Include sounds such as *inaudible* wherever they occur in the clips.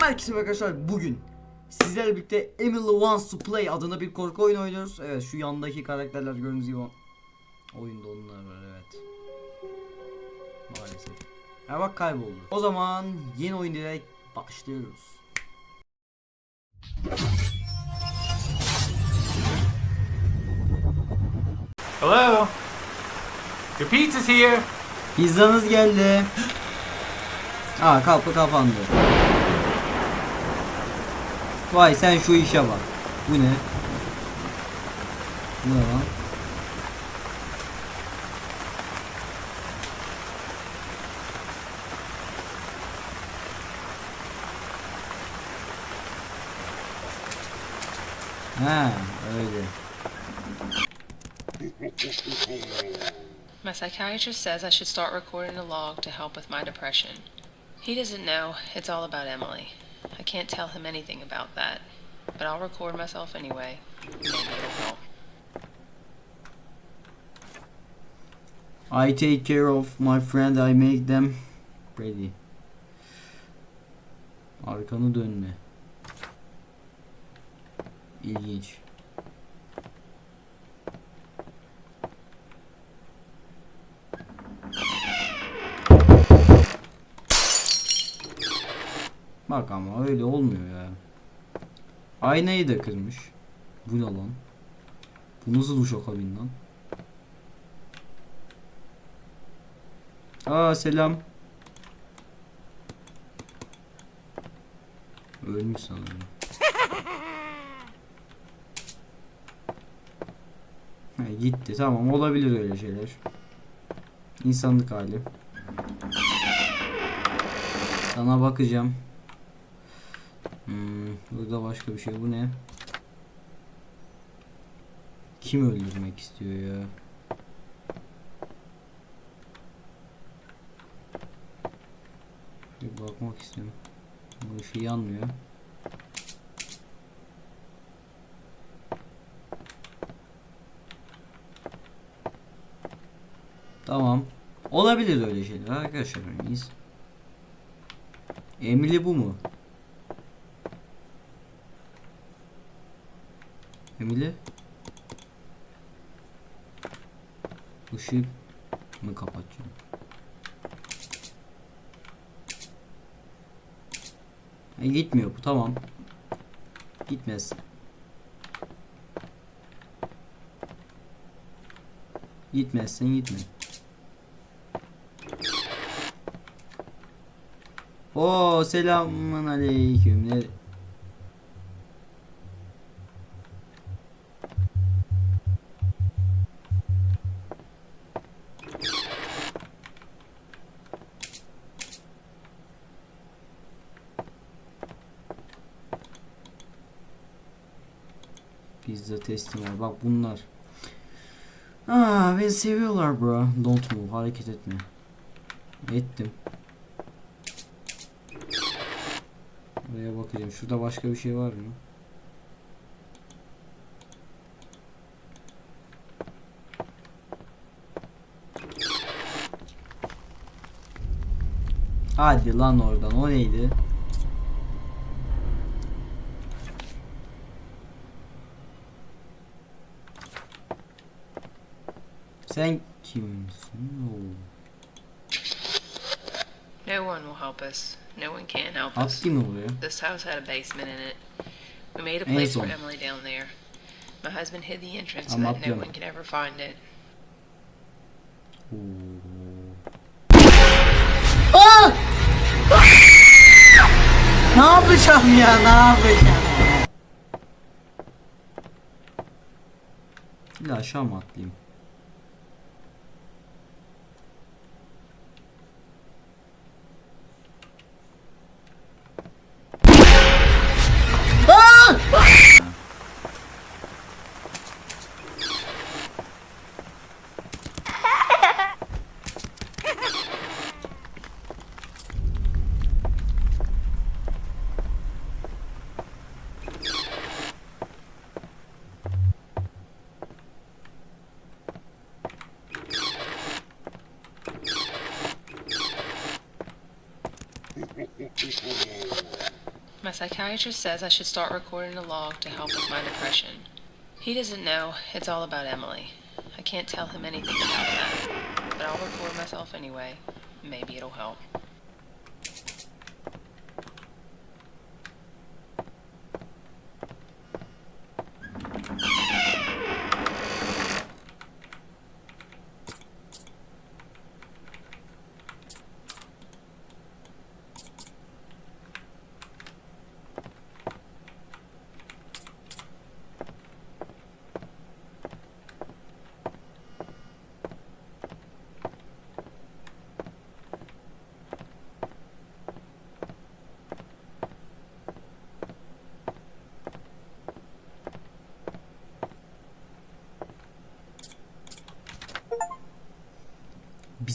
Herkese arkadaşlar bugün sizlerle birlikte Emily Wants to Play adında bir korku oyunu oynuyoruz. Evet şu yandaki karakterler gördüğünüz gibi oyunda onlar var evet. Maalesef. Ha bak kayboldu. O zaman yeni oyun direkt başlıyoruz. Hello? Your pizza's here. Pizzanız geldi. *gasps* Aa kapı kapandı. Vay sen şu işe bak. Bu ne? Ne lan? Ha öyle. My psychiatrist says I should start recording a log to help with my depression. He doesn't know it's all about Emily. Can't tell him anything about that, but I'll record myself anyway. I take care of my friend I make them ready. Arkanı dönme. İlginç. Bak ama öyle olmuyor ya. Aynayı da kırmış. Bu ne lan? Bu nasıl duş kabin lan? Aa selam. Ölmüş sanırım. He, gitti tamam olabilir öyle şeyler. İnsanlık hali. Sana bakacağım. Hmm, burada başka bir şey bu ne? Kim öldürmek istiyor ya? Bir bakmak istiyorum. Bu ışığı yanmıyor. Tamam. Olabilir öyle şeyler arkadaşlar. Emily bu mu? Emily? Işığı mı kapatacağım? E, gitmiyor bu tamam. Gitmez. Gitmezsen gitme. Oo selamun aleyküm. Ne? Pizza teslim ol. Bak bunlar. Aa beni seviyorlar bro. Don't move. Hareket etme. Ettim. Buraya bakacağım. Şurada başka bir şey var mı? Hadi lan oradan. O neydi? Sen you. Oo. No one will help us. No one can help us. Attı mı buraya? This house had a basement in it. We made a place for. Emily down there. My husband hid the entrance so that no one could ever find it. Oh! Ne yapacağım ya? Ne yapacağım? Şimdi aşağı mı atlayayım? Psychiatrist says I should start recording a log to help with my depression. He doesn't know it's all about Emily. I can't tell him anything about that, but I'll record myself anyway. Maybe it'll help.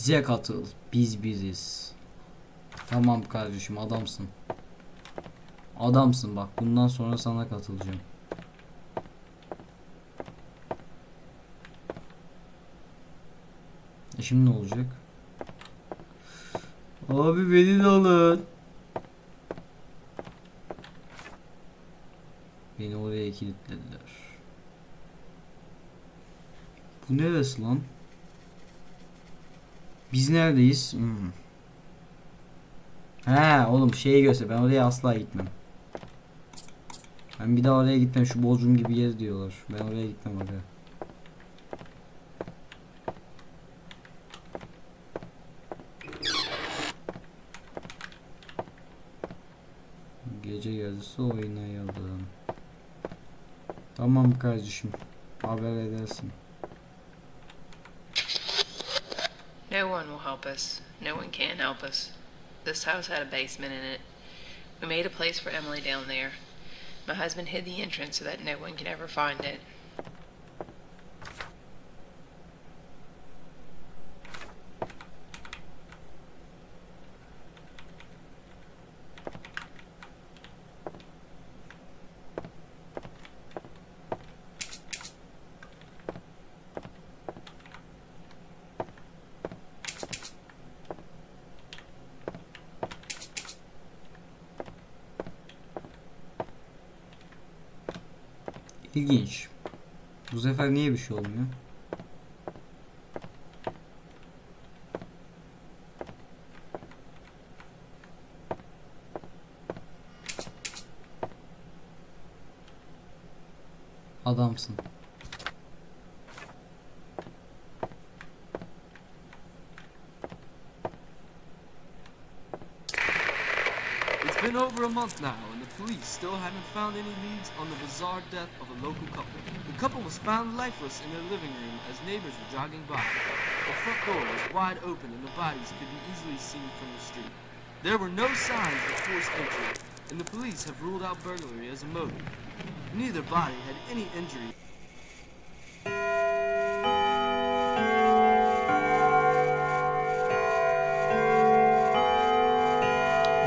Bize katıl. Biz biziz. Tamam kardeşim adamsın. Adamsın bak bundan sonra sana katılacağım. E şimdi ne olacak? Abi beni de alın. Beni oraya kilitlediler. Bu neresi lan? Biz neredeyiz? Hmm. He oğlum şeyi göster. Ben oraya asla gitmem. Ben bir daha oraya gitmem. Şu Bodrum gibi yer diyorlar. Ben oraya gitmem oraya. Gece yazısı oynayalım. Tamam kardeşim. Haber edersin. No one will help us. No one can help us. This house had a basement in it. We made a place for Emily down there. My husband hid the entrance so that no one could ever find it. İlginç. Bu sefer niye bir şey olmuyor? Adamsın. It's been over a month now, police still haven't found any leads on the bizarre death of a local couple. The couple was found lifeless in their living room as neighbors were jogging by. The front door was wide open, and the bodies could be easily seen from the street. There were no signs of forced entry, and the police have ruled out burglary as a motive. Neither body had any injury. Hı.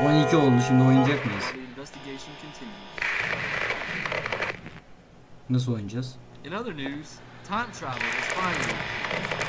12 oldu şimdi oynayacak mıyız? Investigation continues. Nasıl oynayacağız? In other news, time travel is finally.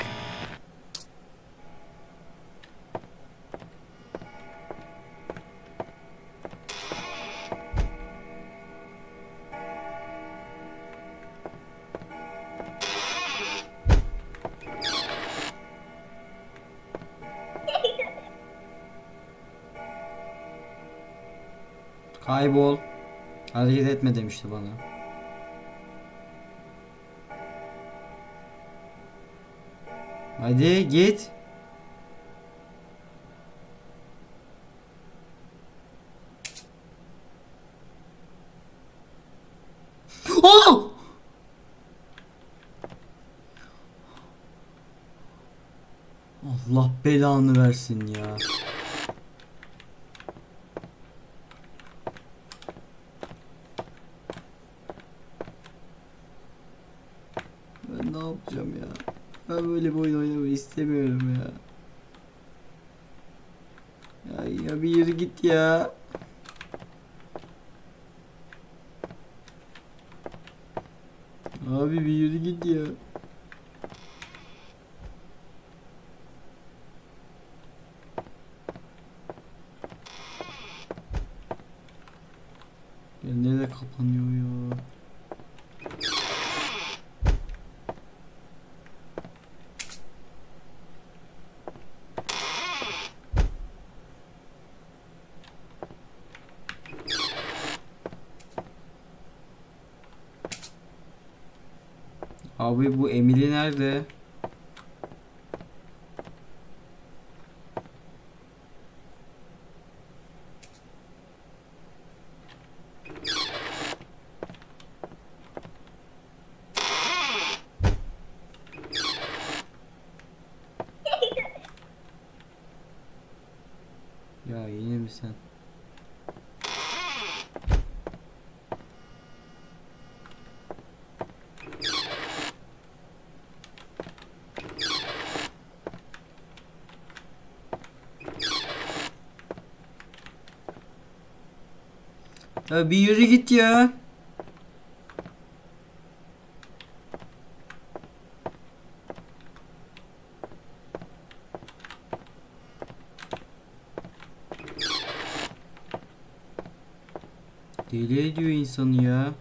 Kaybol. Hareket etme demişti bana. Hadi git. Allah belanı versin ya. Ben ne yapacağım ya? Ben böyle bir oyun oynamayı istemiyorum ya. Ya, ya bir yürü git ya. Abi bir yürü git ya. Nerede kapanıyor ya? Abi bu Emily nerede? Ya yine mi sen? Ya bir yürü git ya. Deli ediyor insanı ya.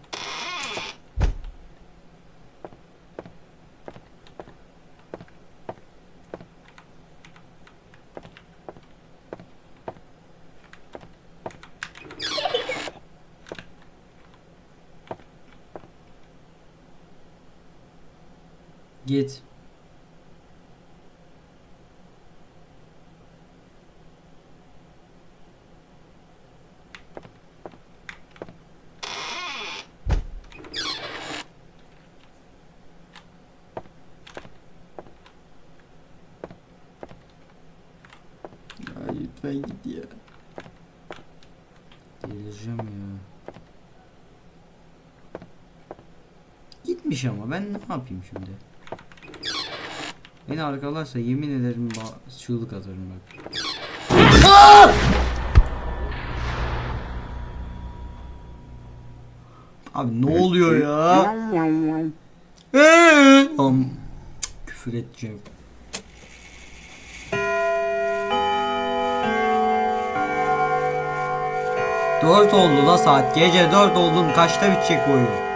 Git. Ya lütfen git ya. Delireceğim ya. Gitmiş ama ben ne yapayım şimdi? Beni arkalarsa yemin ederim çığlık atarım bak. Abi ne oluyor ya? Eee? Am Cık, küfür edeceğim. Dört oldu da saat. Gece dört oldu. Kaçta bitecek bu oyun?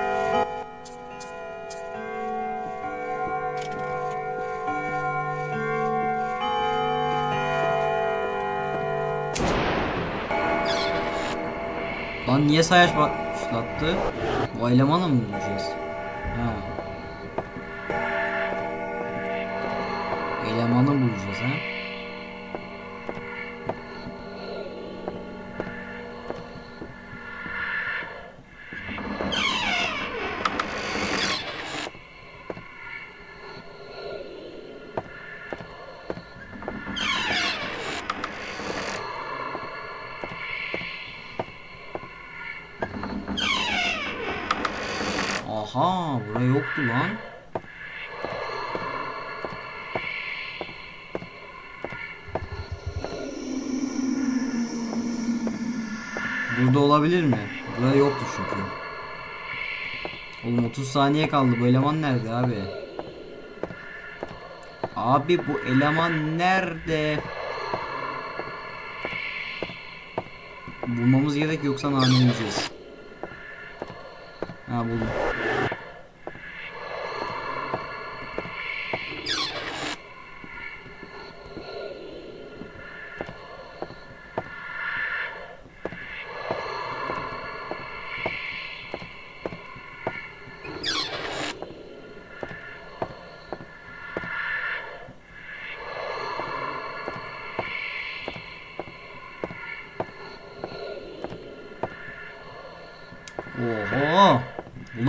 Niye sayaç başlattı? Bu elemanı mı bulacağız? Ha. Elemanı bulacağız ha. Yoktu lan. Burada olabilir mi? Burada yoktu çünkü. Oğlum 30 saniye kaldı. Bu eleman nerede abi? Abi bu eleman nerede? Bulmamız gerek yoksa nane. Ha buldum.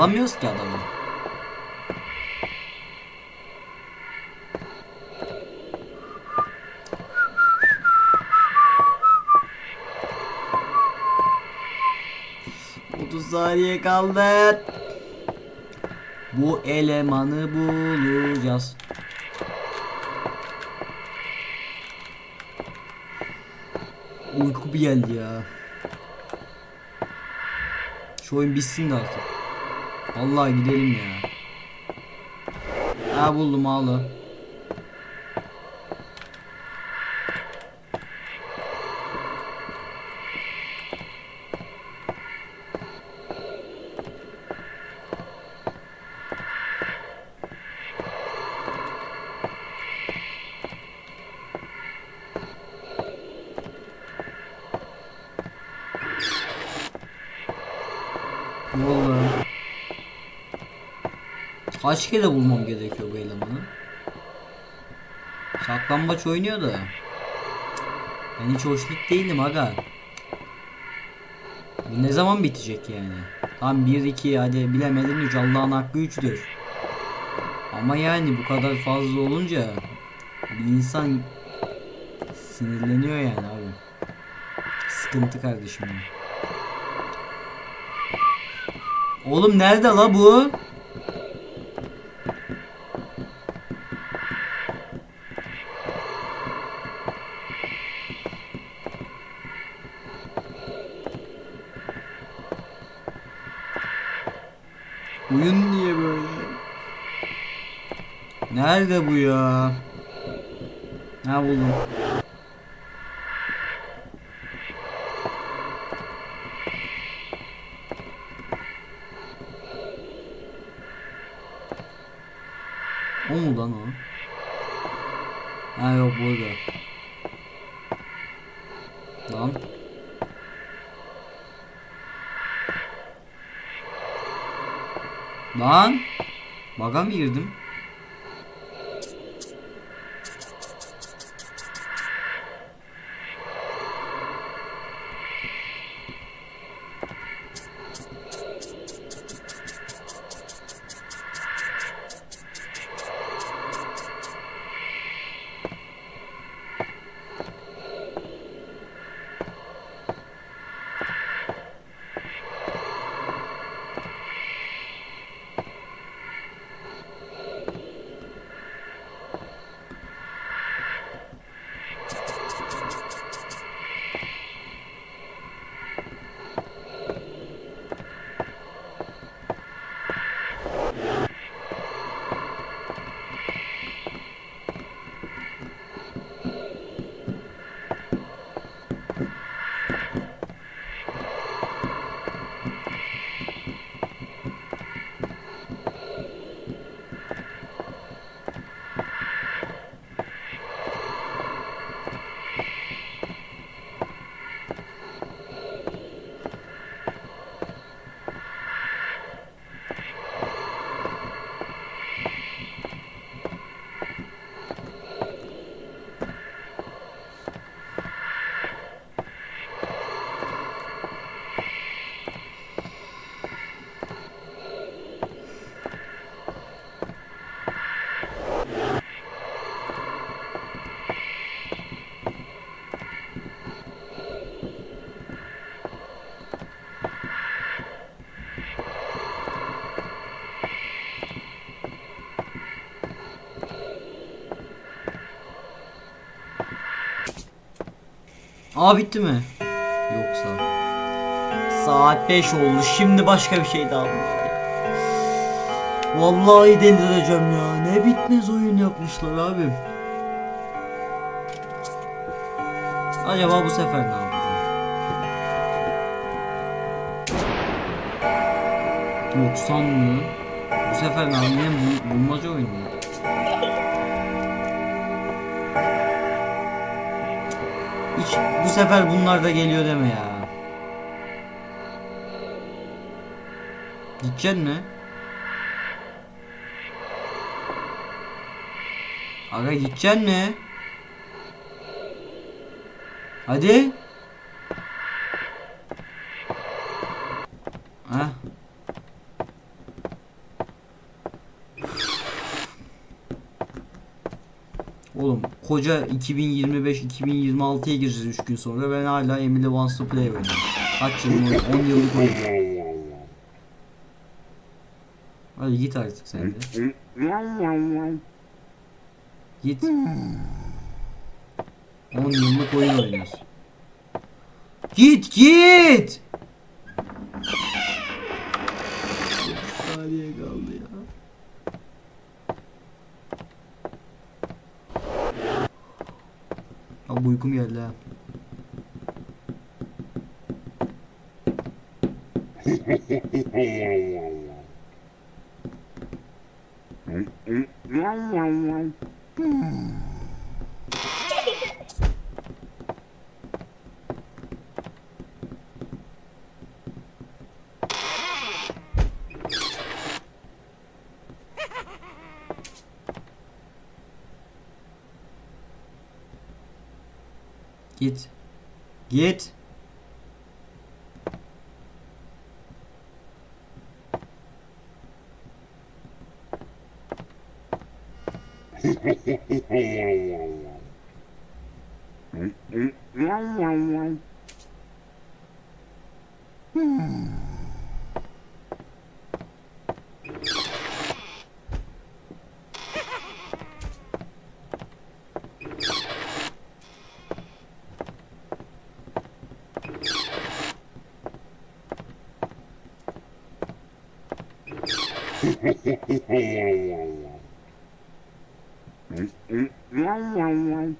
Bulamıyoruz ki adamı. Otuz saniye kaldı. Bu elemanı bulacağız. Uyku bir geldi ya. Şu oyun bitsin de artık. Vallahi gidelim ya. Ha buldum ağlı. Vallahi. Kaç kere bulmam gerekiyor bu elemanı? Saklambaç oynuyor da. Ben hiç hoşnut değilim aga. Bu ne zaman bitecek yani? Tam 1 2 hadi bilemedin 3 Allah'ın hakkı 3'tür. Ama yani bu kadar fazla olunca bir insan sinirleniyor yani abi. Sıkıntı kardeşim. Oğlum nerede la bu? Oyun niye böyle? Nerede bu ya? Ha buldum. O mu lan o? Ha yok burada. Lan. Lan. Baga mı girdim? Aa bitti mi? Yoksa. Saat 5 oldu. Şimdi başka bir şey daha var. Vallahi delireceğim ya. Ne bitmez oyun yapmışlar abim. Acaba bu sefer ne yapacağım? 90 mı? Bu sefer ne? Bu, bulmaca oyunu. Hiç bu sefer bunlar da geliyor deme ya. Gideceksin mi? Aga gideceksin mi? Hadi. Ha? Oğlum koca 2025-2026'ya gireceğiz 3 gün sonra ben hala Emily Wants to Play oynuyorum. Kaç yılın oyunu? 10 yıllık oyun. Hadi git artık sen de. Git. 10 yıllık oyun oynuyorsun. Git git. Saniye kaldı ya. Abi uykum geldi ha. Mm-mm. *laughs* Git. Git. *laughs* *laughs* Yeter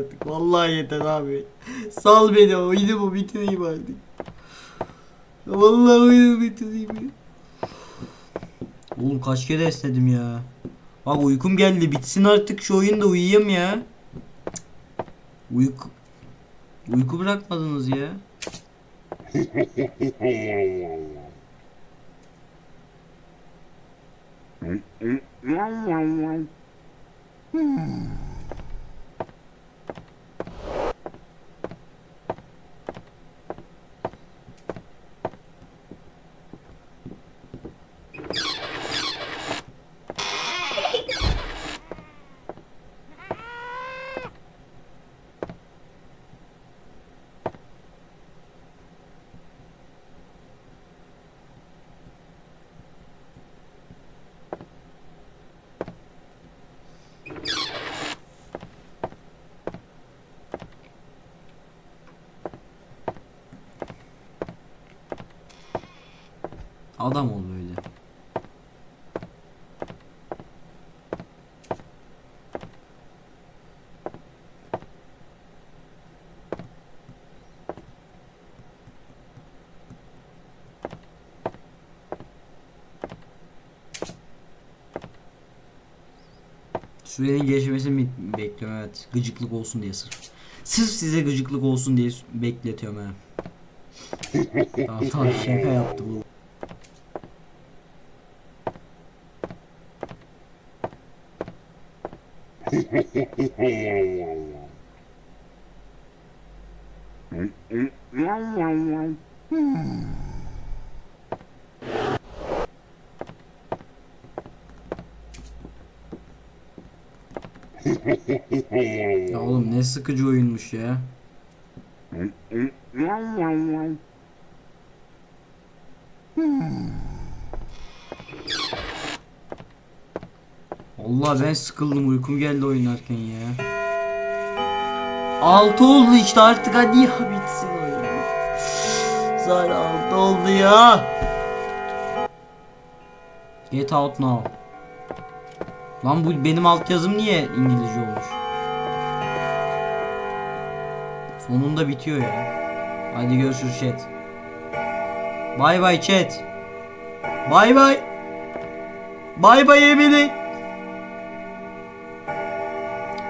artık. Vallahi yeter abi. Sal beni oyunumu bitireyim artık. Vallahi oyunumu bitireyim. Oğlum kaç kere esnedim ya. Bak uykum geldi. Bitsin artık şu oyunda uyuyayım ya. Uyku Uyku bırakmadınız ya. *laughs* Adam ol böyle. Sürenin geçmesini mi bekliyorum evet. Gıcıklık olsun diye sırf. Sırf size gıcıklık olsun diye bekletiyorum ha. tamam tamam şaka yaptım bu. Ya oğlum ne sıkıcı oyunmuş ya. Allah ben sıkıldım uykum geldi oynarken ya. 6 oldu işte artık hadi ya bitsin oyun. Zaten 6 oldu ya. Get out now. Lan bu benim altyazım niye İngilizce olmuş? Sonunda bitiyor ya. Hadi görüşürüz chat. Bay bay chat. Bay bay. Bay bay Emily.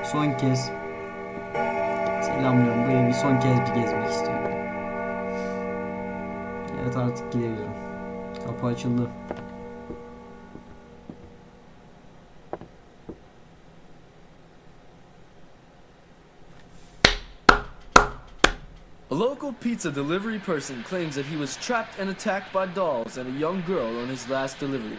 Son kez. Selamlıyorum. Bu evi son kez bir gezmek istiyorum. Evet artık gidebilirim. Kapı açıldı. A local pizza delivery person claims that he was trapped and attacked by dolls and a young girl on his last delivery.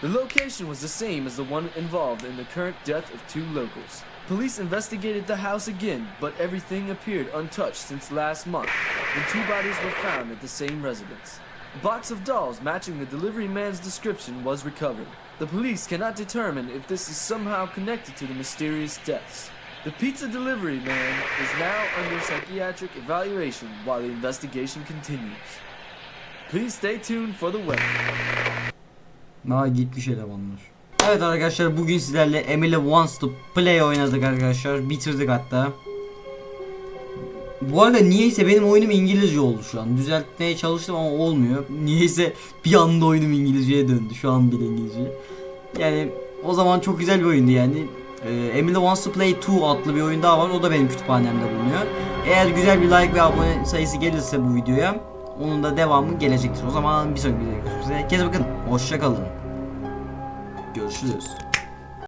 The location was the same as the one involved in the current death of two locals. Police investigated the house again, but everything appeared untouched since last month, when two bodies were found at the same residence. A box of dolls matching the delivery man's description was recovered. The police cannot determine if this is somehow connected to the mysterious deaths. The pizza delivery man is now under psychiatric evaluation while the investigation continues. Please stay tuned for the weapon. Aa gitmiş elemanlar. Evet arkadaşlar bugün sizlerle Emily Wants to Play oynadık arkadaşlar. Bitirdik hatta. Bu arada niyeyse benim oyunum İngilizce oldu şu an. Düzeltmeye çalıştım ama olmuyor. Niyeyse bir anda oyunum İngilizceye döndü. Şu an bile İngilizce. Yani o zaman çok güzel bir oyundu yani. Ee, Emily Wants to Play 2 adlı bir oyun daha var. O da benim kütüphanemde bulunuyor. Eğer güzel bir like ve abone sayısı gelirse bu videoya onun da devamı gelecektir. O zaman bir sonraki videoda görüşmek üzere. Kendinize bakın. Hoşça kalın. Görüşürüz.